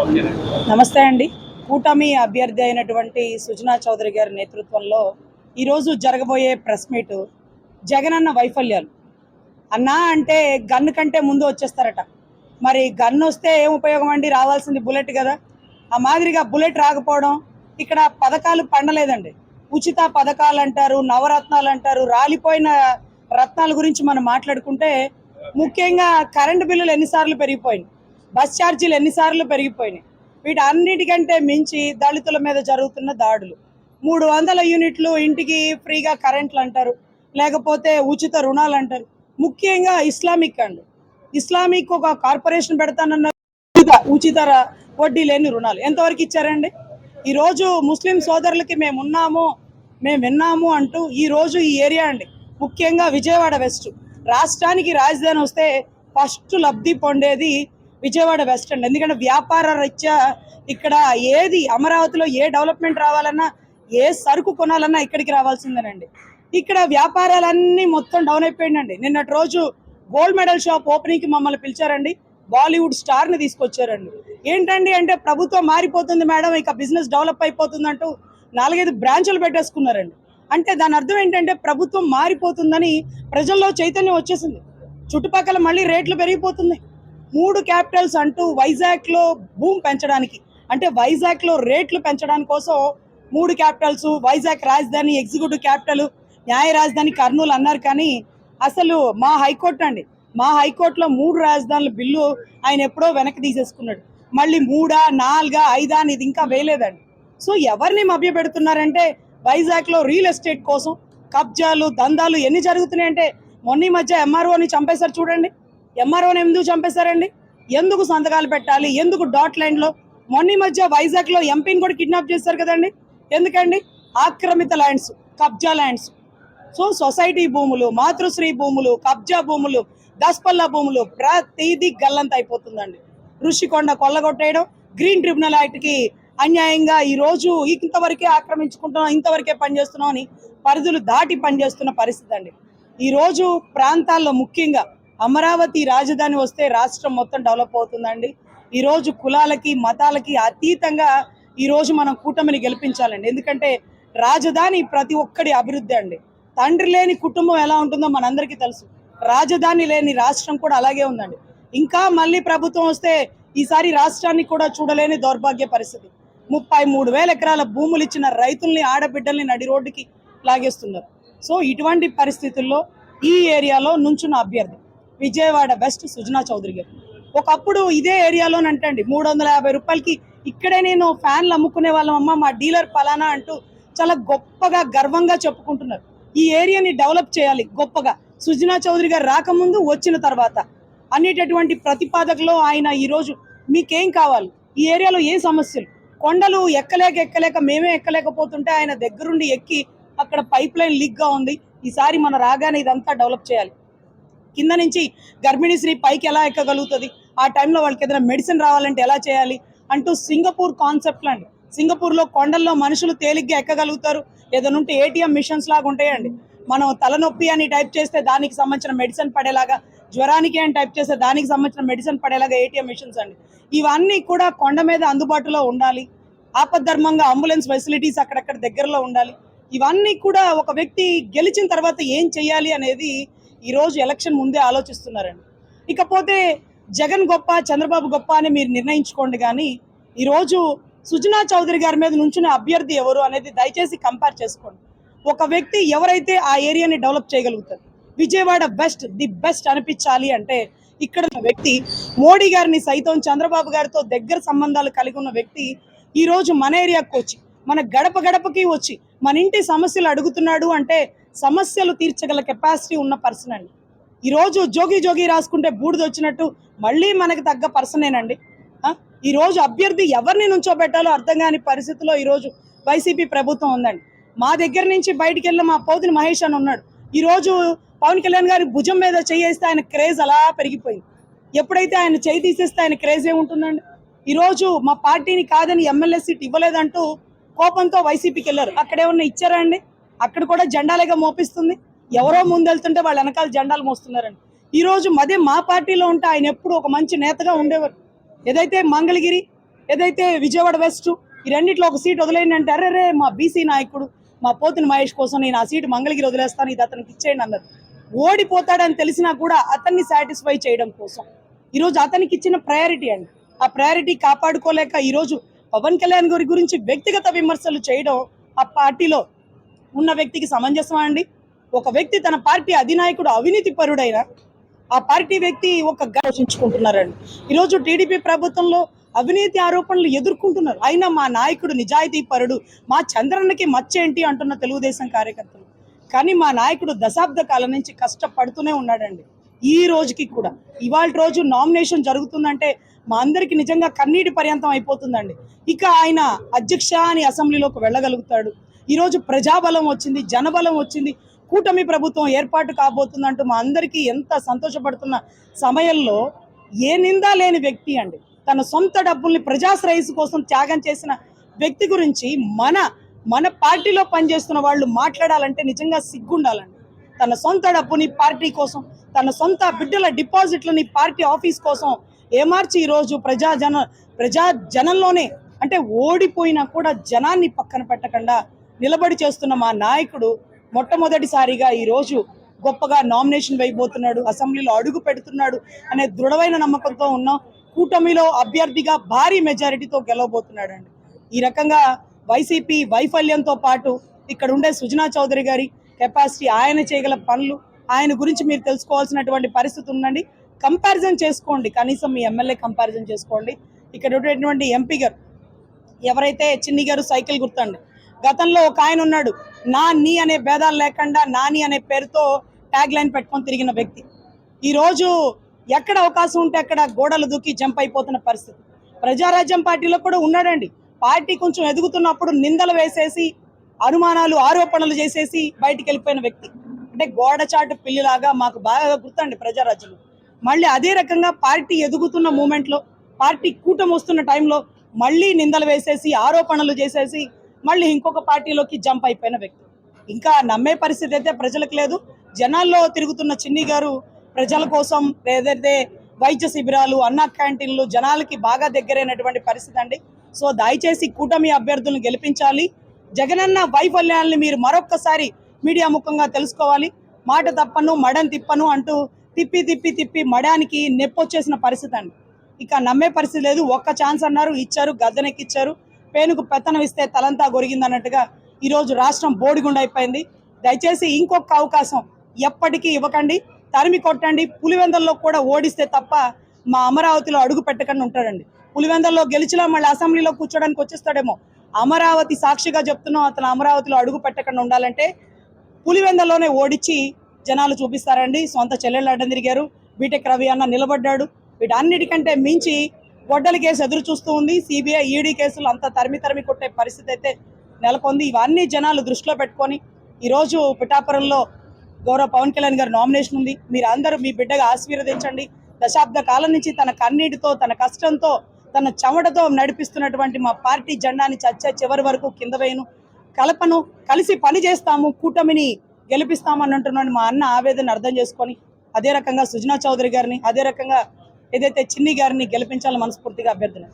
నమస్తే అండి. కూటమి అభ్యర్థి అయినటువంటి సుజనా చౌదరి గారి నేతృత్వంలో ఈరోజు జరగబోయే ప్రెస్ మీట్ జగనన్న వైఫల్యాలు. అన్నా అంటే గన్ కంటే ముందు వచ్చేస్తారట. మరి గన్ వస్తే ఏం ఉపయోగం అండి? రావాల్సింది బుల్లెట్ కదా. ఆ మాదిరిగా బుల్లెట్ రాకపోవడం ఇక్కడ పథకాలు పండలేదండి. ఉచిత పథకాలు అంటారు నవరత్నాలు అంటారు రాలిపోయిన రత్నాల గురించి మనం మాట్లాడుకుంటే ముఖ్యంగా కరెంటు బిల్లులు ఎన్నిసార్లు పెరిగిపోయింది బస్ ఛార్జీలు ఎన్నిసార్లు పెరిగిపోయినాయి. వీటన్నిటికంటే మించి దళితుల మీద జరుగుతున్న దాడులు. మూడు వందల యూనిట్లు ఇంటికి ఫ్రీగా కరెంట్లు అంటారు లేకపోతే ఉచిత రుణాలు అంటారు ముఖ్యంగా ఇస్లామిక్ అండి. ఇస్లామిక్ ఒక కార్పొరేషన్ పెడతానన్న ఉచిత ఉచిత వడ్డీ లేని రుణాలు. ఎంతవరకు ఇచ్చారండి? ఈరోజు ముస్లిం సోదరులకి మేము ఉన్నాము మేము విన్నాము అంటూ ఈ రోజు ఈ ఏరియా అండి. ముఖ్యంగా విజయవాడ వెస్ట్. రాష్ట్రానికి రాజధాని వస్తే ఫస్ట్ లబ్ధి పొందేది విజయవాడ వెస్ట్ అండ్ ఎందుకంటే వ్యాపార రీత్యా ఇక్కడ ఏది అమరావతిలో ఏ డెవలప్మెంట్ రావాలన్నా ఏ సరుకు కొనాలన్నా ఇక్కడికి రావాల్సిందేనండి. ఇక్కడ వ్యాపారాలన్నీ మొత్తం డౌన్ అయిపోయిందండి. నిన్నటి రోజు గోల్డ్ మెడల్ షాప్ ఓపెనింగ్కి మమ్మల్ని పిలిచారండి. బాలీవుడ్ స్టార్ని తీసుకొచ్చారండి. ఏంటండి అంటే ప్రభుత్వం మారిపోతుంది మేడం ఇక బిజినెస్ డెవలప్ అయిపోతుంది అంటూ నాలుగైదు బ్రాంచులు పెట్టేసుకున్నారండి. అంటే దాని అర్థం ఏంటంటే ప్రభుత్వం మారిపోతుందని ప్రజల్లో చైతన్యం వచ్చేసింది. చుట్టుపక్కల మళ్ళీ రేట్లు పెరిగిపోతున్నాయి. మూడు క్యాపిటల్స్ అంటూ వైజాగ్లో భూమి పెంచడానికి అంటే వైజాగ్లో రేట్లు పెంచడాని కోసం మూడు క్యాపిటల్స్ వైజాగ్ రాజధాని ఎగ్జిక్యూటివ్ క్యాపిటల్ న్యాయ రాజధాని కర్నూలు అన్నారు. కానీ అసలు మా హైకోర్టు అండి మా హైకోర్టులో మూడు రాజధానుల బిల్లు ఆయన ఎప్పుడో వెనక్కి తీసేసుకున్నాడు. మళ్ళీ మూడా నాలుగా ఐదా అని ఇది ఇంకా వేయలేదండి. సో ఎవరిని మభ్యపెడుతున్నారంటే వైజాగ్లో వైజాగ్లో రియల్ ఎస్టేట్ కోసం కబ్జాలు దందాలు ఎన్ని జరుగుతున్నాయంటే మొన్న మధ్య ఎంఆర్ఓని చంపేశారు చూడండి. ఎంఆర్ఓని ఎందుకు చంపేశారండి? ఎందుకు సంతకాలు పెట్టాలి? ఎందుకు డాట్ లైన్లో మొన్న మధ్య వైజాగ్లో ఎంపీని కూడా కిడ్నాప్ చేశారు కదండి. ఎందుకండి? ఆక్రమిత ల్యాండ్స్ కబ్జా ల్యాండ్స్ సో సొసైటీ భూములు మాతృశ్రీ భూములు కబ్జా భూములు దస్పల్ల భూములు ప్రతిదీ గల్లంత అయిపోతుందండి. ఋషికొండ కొల్లగొట్టేయడం గ్రీన్ ట్రిబ్యునల్ యాక్ట్కి అన్యాయంగా ఈ రోజు ఇంతవరకే ఆక్రమించుకుంటున్నాం ఇంతవరకే పనిచేస్తున్నాం అని పరిధులు దాటి పనిచేస్తున్న పరిస్థితి అండి. ఈ రోజు ప్రాంతాల్లో ముఖ్యంగా అమరావతి రాజధాని వస్తే రాష్ట్రం మొత్తం డెవలప్ అవుతుందండి. ఈ రోజు కులాలకి మతాలకి అతీతంగా ఈ రోజు మనం కూటమిని గెలిపించాలండి. ఎందుకంటే రాజధాని ప్రతి ఒక్కడి అభివృద్ధి అండి. తండ్రి లేని కుటుంబం ఎలా ఉంటుందో మనందరికీ తెలుసు. రాజధాని లేని రాష్ట్రం కూడా అలాగే ఉందండి. ఇంకా మళ్ళీ ప్రభుత్వం వస్తే ఈసారి రాష్ట్రాన్ని కూడా చూడలేని దౌర్భాగ్య పరిస్థితి. ముప్పై మూడు వేల ఎకరాల భూములు ఇచ్చిన రైతుల్ని ఆడబిడ్డల్ని నడి రోడ్డుకి లాగేస్తున్నారు. సో ఇటువంటి పరిస్థితుల్లో ఈ ఏరియాలో నుంచున్న అభ్యర్థి విజయవాడ బెస్ట్ సుజనా చౌదరి గారు. ఒకప్పుడు ఇదే ఏరియాలోనంటండి మూడు వందల యాభై రూపాయలకి ఇక్కడే నేను ఫ్యాన్లు అమ్ముకునే వాళ్ళం అమ్మ మా డీలర్ పలానా అంటూ చాలా గొప్పగా గర్వంగా చెప్పుకుంటున్నారు. ఈ ఏరియాని డెవలప్ చేయాలి గొప్పగా. సుజనా చౌదరి గారు రాకముందు వచ్చిన తర్వాత అనేటటువంటి ప్రతిపాదకలో ఆయన ఈరోజు మీకేం కావాలి? ఈ ఏరియాలో ఏ సమస్యలు? కొండలు ఎక్కలేక ఎక్కలేక మేమే ఎక్కలేకపోతుంటే ఆయన దగ్గరుండి ఎక్కి అక్కడ పైప్ లైన్ లీక్గా ఉంది. ఈసారి మన రాగానే ఇదంతా డెవలప్ చేయాలి. కింద నుంచి గర్భిణీ స్త్రీ పైకి ఎలా ఎక్కగలుగుతుంది? ఆ టైంలో వాళ్ళకి ఏదైనా మెడిసిన్ రావాలంటే ఎలా చేయాలి? అంటూ సింగపూర్ కాన్సెప్ట్ అండి సింగపూర్లో కొండల్లో మనుషులు తేలిగ్గా ఎక్కగలుగుతారు? ఏదైనా ఉంటే ఏటీఎం మిషన్స్ లాగా ఉంటాయండి. మనం తలనొప్పి అని టైప్ చేస్తే దానికి సంబంధించిన మెడిసిన్ పడేలాగా జ్వరానికి అని టైప్ చేస్తే దానికి సంబంధించిన మెడిసిన్ పడేలాగా ఏటీఎం మిషన్స్ అండి. ఇవన్నీ కూడా కొండ మీద అందుబాటులో ఉండాలి. ఆపద్ధర్మంగా అంబులెన్స్ ఫెసిలిటీస్ అక్కడక్కడ దగ్గరలో ఉండాలి. ఇవన్నీ కూడా ఒక వ్యక్తి గెలిచిన తర్వాత ఏం చేయాలి అనేది ఈ రోజు ఎలక్షన్ ముందే ఆలోచిస్తున్నారండి. ఇకపోతే జగన్ గొప్ప చంద్రబాబు గొప్ప అని మీరు నిర్ణయించుకోండి కానీ ఈరోజు సుజనా చౌదరి గారి మీద నుంచిన అభ్యర్థి ఎవరు అనేది దయచేసి కంపేర్ చేసుకోండి. ఒక వ్యక్తి ఎవరైతే ఆ ఏరియాని డెవలప్ చేయగలుగుతారు? విజయవాడ బెస్ట్ ది బెస్ట్ అనిపించాలి అంటే ఇక్కడ ఉన్న వ్యక్తి మోడీ గారిని సైతం చంద్రబాబు గారితో దగ్గర సంబంధాలు కలిగి ఉన్న వ్యక్తి ఈ రోజు మన ఏరియాకు వచ్చి మన గడప గడపకి వచ్చి మన ఇంటి సమస్యలు అడుగుతున్నాడు అంటే సమస్యలు తీర్చగల కెపాసిటీ ఉన్న పర్సన్ అండి. ఈరోజు జోగి జోగి రాసుకుంటే బూడిద వచ్చినట్టు మళ్ళీ మనకి తగ్గ పర్సనేనండి ఈరోజు ఈ రోజు అభ్యర్థి ఎవరిని నుంచోబెట్టాలో అర్థం కాని పరిస్థితిలో ఈ రోజు వైసీపీ ప్రభుత్వం ఉందండి. మా దగ్గర నుంచి బయటికి వెళ్ళిన మా పౌతిని మహేష్ అని ఉన్నాడు. ఈరోజు పవన్ కళ్యాణ్ గారి భుజం మీద చేయేస్తే ఆయన క్రేజ్ అలా పెరిగిపోయింది. ఎప్పుడైతే ఆయన చేయి తీసేస్తే ఆయన క్రేజ్ ఏముంటుందండి? ఈరోజు మా పార్టీని కాదని ఎమ్మెల్యే సీట్ ఇవ్వలేదంటూ కోపంతో వైసీపీకి వెళ్ళారు. అక్కడేమన్నా ఇచ్చారా అండి? అక్కడ కూడా జెండాలేగా మోపిస్తుంది. ఎవరో ముందెళ్తుంటే వాళ్ళ వెనకాల జెండాలు మోస్తున్నారండి. ఈ రోజు మదే మా పార్టీలో ఉంటే ఆయన ఎప్పుడు ఒక మంచి నేతగా ఉండేవారు. ఏదైతే మంగళగిరి ఏదైతే విజయవాడ వెస్ట్ ఈ రెండిట్లో ఒక సీట్ వదిలేయండి అంటే అరే రే మా బీసీ నాయకుడు మా పోతుని మహేష్ కోసం నేను ఆ సీటు మంగళగిరి వదిలేస్తాను ఇది అతనికి ఇచ్చేయండి అన్నారు. ఓడిపోతాడని తెలిసినా కూడా అతన్ని సాటిస్ఫై చేయడం కోసం. ఈరోజు అతనికి ఇచ్చిన ప్రయారిటీ అండి. ఆ ప్రయారిటీ కాపాడుకోలేక ఈరోజు పవన్ కళ్యాణ్ గారి గురించి వ్యక్తిగత విమర్శలు చేయడం ఆ పార్టీలో ఉన్న వ్యక్తికి సమంజసమా అండి? ఒక వ్యక్తి తన పార్టీ అధినాయకుడు అవినీతి పరుడైన ఆ పార్టీ వ్యక్తి ఒక ఆలోచించుకుంటున్నారండి ఈరోజు టీడీపీ ప్రభుత్వంలో అవినీతి ఆరోపణలు ఎదుర్కొంటున్నారు. అయినా మా నాయకుడు నిజాయితీ పరుడు మా చంద్రన్నకి మచ్చేంటి అంటున్న తెలుగుదేశం కార్యకర్తలు. కానీ మా నాయకుడు దశాబ్ద కాలం నుంచి కష్టపడుతూనే ఉన్నాడండి. ఈ రోజుకి కూడా. ఇవాళ రోజు నామినేషన్ జరుగుతుందంటే మా అందరికి నిజంగా కన్నీటి పర్యంతం అయిపోతుందండి. ఇక ఆయన అధ్యక్ష అని అసెంబ్లీలోకి వెళ్ళగలుగుతాడు. ఈరోజు ప్రజాబలం వచ్చింది జనబలం వచ్చింది. కూటమి ప్రభుత్వం ఏర్పాటు కాబోతుందంటూ మా అందరికీ ఎంత సంతోషపడుతున్న సమయంలో ఏ నిందా లేని వ్యక్తి అండి. తన సొంత డబ్బుల్ని ప్రజాశ్రేయస్సు కోసం త్యాగం చేసిన వ్యక్తి గురించి మన మన పార్టీలో పనిచేస్తున్న వాళ్ళు మాట్లాడాలంటే నిజంగా సిగ్గుండాలండి. తన సొంత డబ్బుని పార్టీ కోసం తన సొంత బిడ్డల డిపాజిట్లని పార్టీ ఆఫీస్ కోసం ఏమార్చి ఈరోజు ప్రజాజన ప్రజా జనంలోనే అంటే ఓడిపోయినా కూడా జనాన్ని పక్కన పెట్టకుండా నిలబడి చేస్తున్న మా నాయకుడు మొట్టమొదటిసారిగా ఈరోజు గొప్పగా నామినేషన్ వేయబోతున్నాడు అసెంబ్లీలో అడుగు పెడుతున్నాడు అనే దృఢమైన నమ్మకంతో ఉన్నాం కూటమిలో అభ్యర్థిగా భారీ మెజారిటీతో గెలవబోతున్నాడు అండి ఈ రకంగా వైసీపీ వైఫల్యంతో పాటు ఇక్కడ ఉండే సుజనా చౌదరి గారి కెపాసిటీ ఆయన చేయగల పనులు ఆయన గురించి మీరు తెలుసుకోవాల్సినటువంటి పరిస్థితి ఉందండి. కంపారిజన్ చేసుకోండి కనీసం మీ ఎమ్మెల్యే కంపారిజన్ చేసుకోండి. ఇక్కడ ఉండేటువంటి ఎంపీ గారు ఎవరైతే చిన్ని గారు సైకిల్ గుర్తండి గతంలో ఒక ఆయన ఉన్నాడు నా నీ అనే భేదాలు లేకుండా నాని అనే పేరుతో ట్యాగ్ లైన్ పెట్టుకొని తిరిగిన వ్యక్తి. ఈరోజు ఎక్కడ అవకాశం ఉంటే అక్కడ గోడలు దూకి జంప్ అయిపోతున్న పరిస్థితి. ప్రజారాజ్యం పార్టీలో కూడా ఉన్నాడండి. పార్టీ కొంచెం ఎదుగుతున్నప్పుడు నిందలు వేసేసి అనుమానాలు ఆరోపణలు చేసేసి బయటికి వెళ్ళిపోయిన వ్యక్తి. అంటే గోడచాటు పిల్లిలాగా మాకు బాగా గుర్తండి ప్రజారాజ్యంలో. మళ్ళీ అదే రకంగా పార్టీ ఎదుగుతున్న మూమెంట్లో పార్టీ కూటమి వస్తున్న టైంలో మళ్ళీ నిందలు వేసేసి ఆరోపణలు చేసేసి మళ్ళీ ఇంకొక పార్టీలోకి జంప్ అయిపోయిన వ్యక్తి. ఇంకా నమ్మే పరిస్థితి అయితే ప్రజలకు లేదు. జనాల్లో తిరుగుతున్న చిన్ని గారు ప్రజల కోసం ఏదైతే వైద్య శిబిరాలు అన్న క్యాంటీన్లు జనాలకి బాగా దగ్గరైనటువంటి పరిస్థితి అండి. సో దయచేసి కూటమి అభ్యర్థులను గెలిపించాలి. జగనన్న వైఫల్యాల్ని మీరు మరొక్కసారి మీడియా ముఖంగా తెలుసుకోవాలి. మాట తప్పను మడని తిప్పను అంటూ తిప్పి తిప్పి తిప్పి మడానికి నెప్పొచ్చేసిన పరిస్థితి అండి. ఇక నమ్మే పరిస్థితి లేదు. ఒక్క ఛాన్స్ అన్నారు ఇచ్చారు గద్దెనెక్కిచ్చారు. పేనుకు పెత్తనం ఇస్తే తలంతా గొరిగింది అన్నట్టుగా ఈరోజు రాష్ట్రం బోడిగుండ అయిపోయింది దయచేసి ఇంకొక అవకాశం ఎప్పటికీ ఇవ్వకండి. తరిమి కొట్టండి. పులివెందల్లో కూడా ఓడిస్తే తప్ప మా అమరావతిలో అడుగు పెట్టకుండా ఉంటాడండి. పులివెందల్లో గెలిచినా మళ్ళీ అసెంబ్లీలో కూర్చోడానికి వచ్చేస్తాడేమో. అమరావతి సాక్షిగా చెప్తున్నాం అతను అమరావతిలో అడుగు పెట్టకుండా ఉండాలంటే పులివెందల్లోనే ఓడించి జనాలు చూపిస్తారండి. సొంత చెల్లెళ్ళు అడ్డం తిరిగారు. బీటెక్ రవి అన్న నిలబడ్డాడు. వీటన్నిటికంటే మించి గొడ్డలి కేసు ఎదురు చూస్తూ ఉంది. సిబిఐ ఈడీ కేసులు అంతా తరిమి తరిమి కొట్టే పరిస్థితి అయితే నెలకొంది. ఇవన్నీ జనాలు దృష్టిలో పెట్టుకొని ఈరోజు పిఠాపురంలో గౌరవ పవన్ కళ్యాణ్ గారి నామినేషన్ ఉంది. మీరు అందరూ మీ బిడ్డగా ఆశీర్వదించండి. దశాబ్ద కాలం నుంచి తన కన్నీటితో తన కష్టంతో తన చెమటతో నడిపిస్తున్నటువంటి మా పార్టీ జెండాని చచ్చే చివరి వరకు కింద వేయను. కలపను కలిసి పని చేస్తాము కూటమిని గెలిపిస్తామని అంటున్నాను మా అన్న ఆవేదన అర్థం చేసుకొని అదే రకంగా సుజనా చౌదరి గారిని అదే రకంగా ఏదైతే చిన్ని గారిని గెలిపించాలని మనస్ఫూర్తిగా అభ్యర్థన